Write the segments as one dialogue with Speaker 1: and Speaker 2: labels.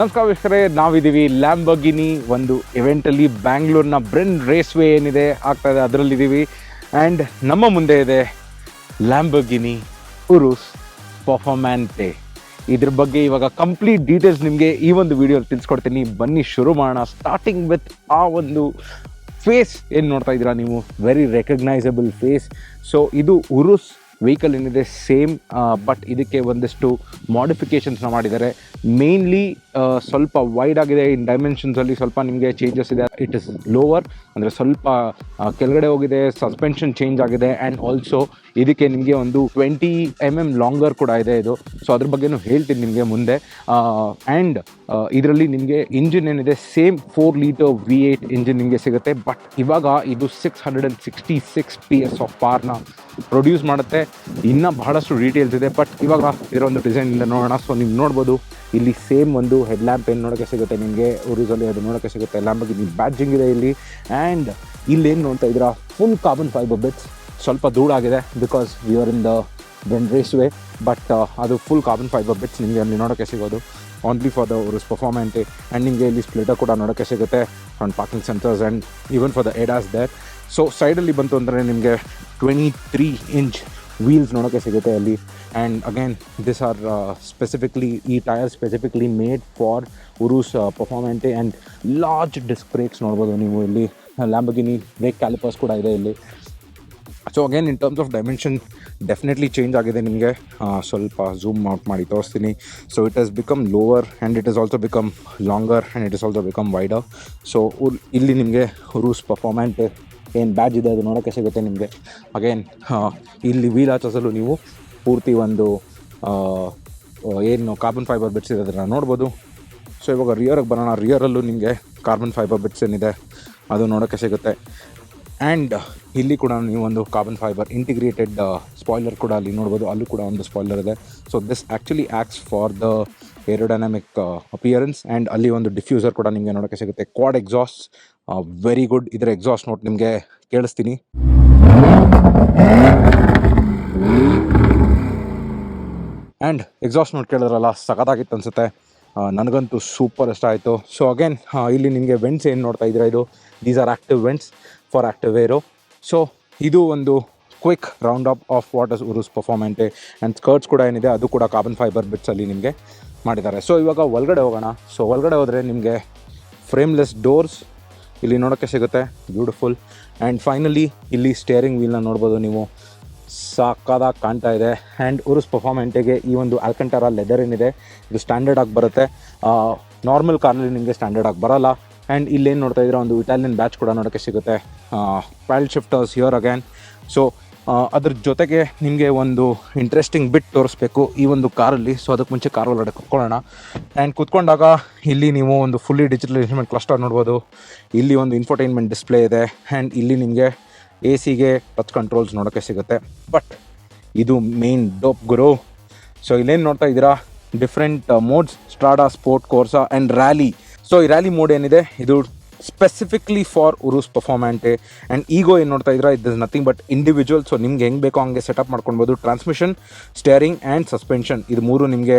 Speaker 1: ನಮಸ್ಕಾರ ವೀಕ್ಷಕರೇ, ನಾವಿದ್ದೀವಿ ಲ್ಯಾಂಬಗಿನಿ ಒಂದು ಇವೆಂಟಲ್ಲಿ ಬ್ಯಾಂಗ್ಳೂರ್ನ ಬ್ರೆನ್ ರೇಸ್ವೇ ಏನಿದೆ, ಆಗ್ತಾ ಇದೆ, ಅದರಲ್ಲಿದ್ದೀವಿ. ಆ್ಯಂಡ್ ನಮ್ಮ ಮುಂದೆ ಇದೆ ಲ್ಯಾಂಬಗಿನಿ ಉರುಸ್ ಪರ್ಫಾರ್ಮ್ಯಾನ್ಟೆ ಇದ್ರ ಬಗ್ಗೆ ಇವಾಗ ಕಂಪ್ಲೀಟ್ ಡೀಟೇಲ್ಸ್ ನಿಮಗೆ ಈ ಒಂದು ವಿಡಿಯೋಲಿ ತಿಳಿಸ್ಕೊಡ್ತೀನಿ. ಬನ್ನಿ, ಶುರು ಮಾಡೋಣ. ಸ್ಟಾರ್ಟಿಂಗ್ ವಿತ್ ಆ ಒಂದು ಫೇಸ್ ಏನು ನೋಡ್ತಾ ಇದ್ದೀರಾ ನೀವು? ವೆರಿ ರೆಕಗ್ನೈಸಬಲ್ ಫೇಸ್ ಸೊ ಇದು ಉರುಸ್ ವೆಹಿಕಲ್ ಏನಿದೆ ಸೇಮ್ ಬಟ್ ಇದಕ್ಕೆ ಒಂದಷ್ಟು ಮಾಡಿಫಿಕೇಷನ್ಸ್ನ ಮಾಡಿದ್ದಾರೆ. ಮೇನ್ಲಿ ಸ್ವಲ್ಪ ವೈಡ್ ಆಗಿದೆ ಇನ್ ಡೈಮೆನ್ಷನ್ಸಲ್ಲಿ ಸ್ವಲ್ಪ ನಿಮಗೆ ಚೇಂಜಸ್ ಇದೆ. ಇಟ್ ಇಸ್ ಲೋವರ್ ಅಂದರೆ ಸ್ವಲ್ಪ ಆ, ಕೆಳಗಡೆ ಹೋಗಿದೆ ಸಸ್ಪೆನ್ಷನ್ ಚೇಂಜ್ ಆಗಿದೆ ಆ್ಯಂಡ್ ಆಲ್ಸೋ ಇದಕ್ಕೆ ನಿಮಗೆ ಒಂದು ಟ್ವೆಂಟಿ ಎಂ ಎಂ ಲಾಂಗರ್ ಕೂಡ ಇದೆ ಇದು. ಸೊ ಅದ್ರ ಬಗ್ಗೆನೂ ಹೇಳ್ತೀನಿ ನಿಮಗೆ ಮುಂದೆ. ಆ್ಯಂಡ್ ಇದರಲ್ಲಿ ನಿಮಗೆ ಇಂಜಿನ್ ಏನಿದೆ same four litre V eight engine ನಿಮಗೆ ಸಿಗುತ್ತೆ. ಬಟ್ ಇವಾಗ ಇದು six hundred and sixty six P S of ಪಾರ್ನ produce ಮಾಡುತ್ತೆ. ಇನ್ನೂ ಬಹಳಷ್ಟು ಡೀಟೇಲ್ಸ್ ಇದೆ. ಬಟ್ ಇವಾಗ ಇದೊಂದು ಒಂದು ಡಿಸೈನಿಂದ ನೋಡೋಣ. ಸೊ ನೀವು ನೋಡ್ಬೋದು, ಇಲ್ಲಿ ಸೇಮ್ ಒಂದು ಹೆಡ್ ಲ್ಯಾಂಪ್ ಏನು ನೋಡೋಕ್ಕೆ ಸಿಗುತ್ತೆ ನಿಮಗೆ? ಊರಿಸಲ್ಲಿ ಅದು ನೋಡೋಕ್ಕೆ ಸಿಗುತ್ತೆ. ಲ್ಯಾಂಪಿಗೆ ನಿಮ್ಮ ಬ್ಯಾಡ್ಜಿಂಗ್ ಇದೆ ಇಲ್ಲಿ. ಆ್ಯಂಡ್ ಇಲ್ಲೇನು ನೋಡ್ತಾ ಇದ್ದೀರಾ? ಫುಲ್ ಕಾರ್ಬನ್ ಫೈಬರ್ ಬಿಟ್ಸ್ ಸ್ವಲ್ಪ ಧೂಳಾಗಿದೆ because we are in the Ben race way but ಅದು ಫುಲ್ ಕಾರ್ಬನ್ ಫೈಬರ್ ಬಿಟ್ಸ್ ನಿಮಗೆ ಅಲ್ಲಿ ನೋಡೋಕ್ಕೆ ಸಿಗೋದು. Only for the Urus Performante and ನಿಮಗೆ ಇಲ್ಲಿ ಸ್ಪ್ಲಿಟರ್ ಕೂಡ ನೋಡೋಕ್ಕೆ ಸಿಗುತ್ತೆ and parking sensors and even for the ADAS there so ಸೈಡಲ್ಲಿ ಬಂತು ಅಂದರೆ ನಿಮಗೆ ಟ್ವೆಂಟಿ ತ್ರೀ ಇಂಚ್ ವೀಲ್ಸ್ ನೋಡೋಕ್ಕೆ ಸಿಗುತ್ತೆ ಅಲ್ಲಿ. And again this are specifically ಈ tyre specifically made for Urus Performante and large disc brakes ನೋಡ್ಬೋದು ನೀವು ಇಲ್ಲಿ. ಲ್ಯಾಂಬಗಿನಿ ಬ್ರೇಕ್ ಕ್ಯಾಲಿಪರ್ಸ್ ಕೂಡ ಇದೆ ಇಲ್ಲಿ. So again in terms of dimension definitely change ಆಗಿದೆ ನಿಮಗೆ. ಸ್ವಲ್ಪ ಝೂಮ್ ಔಟ್ ಮಾಡಿ, ತೋರಿಸ್ತೀನಿ. So it has become lower and it is also become longer and it is also become wider so ಇಲ್ಲಿ ನಿಮಗೆ ರೂಸ್ ಪರ್ಫಾರ್ಮೆಂಟ್ ಏನು ಬ್ಯಾಜ್ ಇದೆ ಅದು ನೋಡೋಕ್ಕೆ ಸಿಗುತ್ತೆ ನಿಮಗೆ. ಅಗೇನ್ ಇಲ್ಲಿ ವೀಲ್ ಆಚಸಲು ನೀವು ಪೂರ್ತಿ ಒಂದು ಏನು ಕಾರ್ಬನ್ ಫೈಬರ್ ಬಿಟ್ಸ್ ಇದೆ ಅದನ್ನು ನೋಡ್ಬೋದು. ಸೊ ಇವಾಗ ರಿಯರ್ಗೆ ಬರೋಣ. ರಿಯರಲ್ಲೂ ನಿಮಗೆ ಕಾರ್ಬನ್ ಫೈಬರ್ ಬಿಟ್ಸ್ ಏನಿದೆ ಅದು ನೋಡೋಕ್ಕೆ ಸಿಗುತ್ತೆ. ಆ್ಯಂಡ್ ಇಲ್ಲಿ ಕೂಡ ನೀವು ಒಂದು ಕಾರ್ಬನ್ ಫೈಬರ್ ಇಂಟಿಗ್ರೇಟೆಡ್ ಸ್ಪಾಯ್ಲರ್ ಕೂಡ ಅಲ್ಲಿ ನೋಡ್ಬೋದು. ಅಲ್ಲೂ ಕೂಡ ಒಂದು ಸ್ಪಾಯ್ಲರ್ ಇದೆ. So this actually acts for the aerodynamic appearance and ಅಲ್ಲಿ ಒಂದು ಡಿಫ್ಯೂಸರ್ ಕೂಡ ನಿಮಗೆ ನೋಡೋಕ್ಕೆ ಸಿಗುತ್ತೆ. ಕ್ವಾಡ್ ಎಕ್ಸಾಸ್ಟ್ ವೆರಿ ಗುಡ್ ಇದರ ಎಕ್ಸಾಸ್ಟ್ ನೋಟ್ ನಿಮಗೆ ಕೇಳಿಸ್ತೀನಿ. ಆ್ಯಂಡ್ ಎಕ್ಸಾಸ್ಟ್ ನೋಟ್ ಕೇಳಿದ್ರಲ್ಲ, ಸಖತ್ತಾಗಿತ್ತು ಅನಿಸುತ್ತೆ. ನನಗಂತೂ ಸೂಪರ್ ಇಷ್ಟ ಆಯಿತು. ಸೊ ಅಗೇನ್ ಇಲ್ಲಿ ನಿಮಗೆ ವೆಂಟ್ಸ್ ಏನು ನೋಡ್ತಾ ಇದ್ದೀರಾ ಇದು? These are active vents for active aero so ಇದು ಒಂದು quick round up of what is Urus Performante and skirts ಕೂಡ ಏನಿದೆ, ಅದು ಕೂಡ ಕಾರ್ಬನ್ ಫೈಬರ್ ಬಿಟ್ಸಲ್ಲಿ ನಿಮಗೆ ಮಾಡಿದ್ದಾರೆ. ಸೊ ಇವಾಗ ಒಳಗಡೆ ಹೋಗೋಣ. ಸೊ ಒಳಗಡೆ ಹೋದರೆ ನಿಮಗೆ ಫ್ರೇಮ್ಲೆಸ್ ಡೋರ್ಸ್ ಇಲ್ಲಿ ನೋಡೋಕ್ಕೆ ಸಿಗುತ್ತೆ. ಬ್ಯೂಟಿಫುಲ್ ಆ್ಯಂಡ್ ಫೈನಲಿ ಇಲ್ಲಿ ಸ್ಟೇರಿಂಗ್ ವೀಲ್ನ ನೋಡ್ಬೋದು ನೀವು. ಸಾಕಾದಾಗಿ ಕಾಣ್ತಾ ಇದೆ. ಆ್ಯಂಡ್ ಉರುಸ್ ಪರ್ಫಾರ್ಮೆಂಟಿಗೆ ಈ ಒಂದು ಆಲ್ಕಂಟಾರ ಲೆದರ್ ಏನಿದೆ, ಇದು ಸ್ಟ್ಯಾಂಡರ್ಡ್ ಆಗಿ ಬರುತ್ತೆ. ನಾರ್ಮಲ್ ಕಾರ್ನಲ್ಲಿ ನಿಮಗೆ ಸ್ಟ್ಯಾಂಡರ್ಡ್ ಆಗಿ ಬರಲ್ಲ. ಆ್ಯಂಡ್ ಇಲ್ಲೇನು ನೋಡ್ತಾ ಇದ್ರೆ ಒಂದು ಇಟಾಲಿಯನ್ ಬ್ಯಾಚ್ ಕೂಡ ನೋಡೋಕ್ಕೆ ಸಿಗುತ್ತೆ. Paddle shifters are again so ಅದ್ರ ಜೊತೆಗೆ ನಿಮಗೆ ಒಂದು ಇಂಟ್ರೆಸ್ಟಿಂಗ್ ಬಿಟ್ ತೋರಿಸ್ಬೇಕು ಈ ಒಂದು ಕಾರಲ್ಲಿ. ಸೊ ಅದಕ್ಕೆ ಮುಂಚೆ ಕಾರ್ ಒಳಗಡೆ ಕುತ್ಕೊಳ್ಳೋಣ. ಆ್ಯಂಡ್ ಕುತ್ಕೊಂಡಾಗ ಇಲ್ಲಿ ನೀವು ಒಂದು ಫುಲ್ಲಿ ಡಿಜಿಟಲ್ ಇನ್ಸ್ಟ್ರೂಮೆಂಟ್ ಕ್ಲಸ್ಟರ್ ನೋಡ್ಬೋದು. ಇಲ್ಲಿ ಒಂದು ಇನ್ಫೋಟೈನ್ಮೆಂಟ್ ಡಿಸ್ಪ್ಲೇ ಇದೆ. ಆ್ಯಂಡ್ ಇಲ್ಲಿ ನಿಮಗೆ ಎ ಸಿಗೆ ಟಚ್ ಕಂಟ್ರೋಲ್ಸ್ ನೋಡೋಕ್ಕೆ ಸಿಗುತ್ತೆ. ಬಟ್ ಇದು ಮೇನ್ ಡೋಪ್ ಗುರು. ಸೊ ಇಲ್ಲೇನು ನೋಡ್ತಾ ಇದ್ದೀರಾ? Different modes Strada Sport Corsa and rally so ಈ ರ್ಯಾಲಿ ಮೋಡ್ ಏನಿದೆ, ಇದು specifically for Urus Performante and Ego ಏನು ನೋಡ್ತಾ ಇದ್ದೀರಾ ಇದು ನಥಿಂಗ್ ಬಟ್ ಇಂಡಿವಿಜುವಲ್ ಸೊ ನಿಮ್ಗೆ ಹೆಂಗೆ ಬೇಕೋ ಹಂಗೆ ಸೆಟಪ್ ಮಾಡ್ಕೊಬೋದು ಟ್ರಾನ್ಸ್ಮಿಷನ್ ಸ್ಟೇರಿಂಗ್ ಆ್ಯಂಡ್ ಸಸ್ಪೆನ್ಷನ್ ಇದು ಮೂರು ನಿಮಗೆ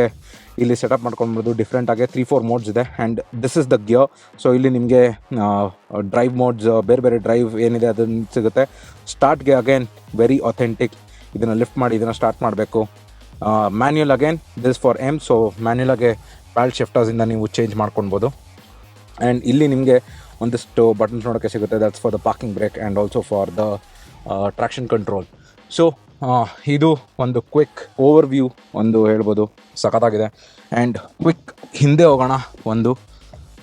Speaker 1: ಇಲ್ಲಿ ಸೆಟಪ್ ಮಾಡ್ಕೊಳ್ಬೋದು. ಡಿಫ್ರೆಂಟ್ ಆಗಿ ತ್ರೀ ಫೋರ್ ಮೋಡ್ಸ್ ಇದೆ. And this is the gear so ಇಲ್ಲಿ ನಿಮಗೆ ಡ್ರೈವ್ ಮೋಡ್ಸ್ ಬೇರೆ ಬೇರೆ ಡ್ರೈವ್ ಏನಿದೆ ಅದನ್ನು ಸಿಗುತ್ತೆ. ಸ್ಟಾರ್ಟ್ಗೆ ಅಗೇನ್ ವೆರಿ ಅಥೆಂಟಿಕ್ ಇದನ್ನು ಲಿಫ್ಟ್ ಮಾಡಿ, ಇದನ್ನು ಸ್ಟಾರ್ಟ್ ಮಾಡಬೇಕು. Manual again this for M so ಮ್ಯಾನ್ಯುಯಲಾಗೆ paddle ಶಿಫ್ಟರ್ಸಿಂದ ನೀವು ಚೇಂಜ್ ಮಾಡ್ಕೊಳ್ಬೋದು. ಆ್ಯಂಡ್ ಇಲ್ಲಿ ನಿಮಗೆ ಒಂದಿಷ್ಟು ಬಟನ್ಸ್ ನೋಡೋಕ್ಕೆ ಸಿಗುತ್ತೆ. That's for the parking brake and also for the traction control so ಇದು ಒಂದು ಕ್ವಿಕ್ ಓವರ್ ವ್ಯೂ ಒಂದು ಹೇಳ್ಬೋದು. ಸಖತ್ತಾಗಿದೆ. ಆ್ಯಂಡ್ ಕ್ವಿಕ್ ಹಿಂದೆ ಹೋಗೋಣ ಒಂದು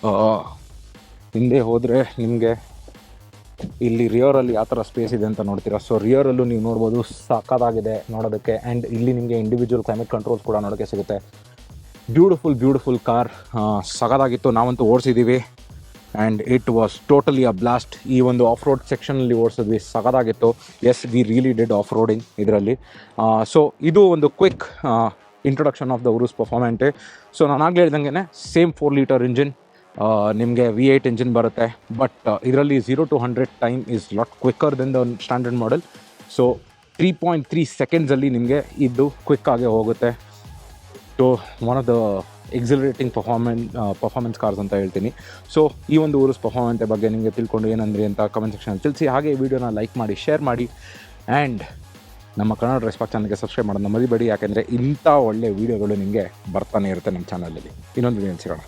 Speaker 1: ಆ, ಹಿಂದೆ ಹೋದರೆ ನಿಮಗೆ ಇಲ್ಲಿ ರಿಯರಲ್ಲಿ ಯಾವ ಥರ ಸ್ಪೇಸ್ ಇದೆ ಅಂತ ನೋಡ್ತೀರಾ? ಸೊ ರಿಯರಲ್ಲೂ ನೀವು ನೋಡ್ಬೋದು ಸಖತ್ತಾಗಿದೆ ನೋಡೋದಕ್ಕೆ. ಆ್ಯಂಡ್ ಇಲ್ಲಿ ನಿಮಗೆ ಇಂಡಿವಿಜುವಲ್ ಕ್ಲೈಮೇಟ್ ಕಂಟ್ರೋಲ್ಸ್ ಕೂಡ ನೋಡೋಕ್ಕೆ ಸಿಗುತ್ತೆ. ಬ್ಯೂಟಿಫುಲ್ ಬ್ಯೂಟಿಫುಲ್ ಕಾರ್ ಸಗದಾಗಿತ್ತು ನಾವಂತೂ ಓಡಿಸಿದ್ದೀವಿ and it was totally a blast ಈ ಒಂದು ಆಫ್ ರೋಡ್ ಸೆಕ್ಷನಲ್ಲಿ ಓಡಿಸಿದ್ವಿ. ಸಗದಾಗಿತ್ತು as we really did off roading ಇದರಲ್ಲಿ ಸೊ ಇದು ಒಂದು quick introduction of the Urus Performante so ನಾನು ಆಗಲೇ ಹೇಳ್ದಂಗೆ ಸೇಮ್ ಫೋರ್ ಲೀಟರ್ ಇಂಜಿನ್ ನಿಮಗೆ ವಿ ಏಯ್ಟ್ ಇಂಜಿನ್ ಬರುತ್ತೆ. ಬಟ್ ಇದರಲ್ಲಿ zero to hundred time is lot quicker than the standard model so three point three ಸೆಕೆಂಡ್ಸಲ್ಲಿ ನಿಮಗೆ ಇದು ಕ್ವಿಕ್ ಹೋಗುತ್ತೆ. So one of the accelerating performance performance cars ಅಂತ ಹೇಳ್ತೀನಿ. So ಈ ಒಂದು ಊರು ಪರ್ಫಾರ್ಮೆನ್ಸ್ ಬಗ್ಗೆ ನಿಮಗೆ ತಿಳ್ಕೊಂಡು ಏನಂದ್ರಿ ಅಂತ ಕಮೆಂಟ್ ಸೆಕ್ಷನ್ ತಿಳಿಸಿ. ಹಾಗೆ ಈ ವಿಡಿಯೋನ ಲೈಕ್ ಮಾಡಿ ಶೇರ್ ಮಾಡಿ. ಆ್ಯಂಡ್ ನಮ್ಮ ಕನ್ನಡ ರೆಸ್ಪಾಕ್ ಚಾನಲ್ಗೆ ಸಬ್ಸ್ಕ್ರೈಬ್ ಮಾಡೋದನ್ನ ಮರಿಬೇಡಿ. ಯಾಕೆಂದರೆ ಇಂಥ ಒಳ್ಳೆ ವೀಡಿಯೋಗಳು ನಿಮಗೆ ಬರ್ತಾನೆ ಇರುತ್ತೆ ನಮ್ಮ ಚಾನಲಲ್ಲಿ ಇನ್ನೊಂದು ವಿಡಿಯೋ ಸಿಗೋಣ.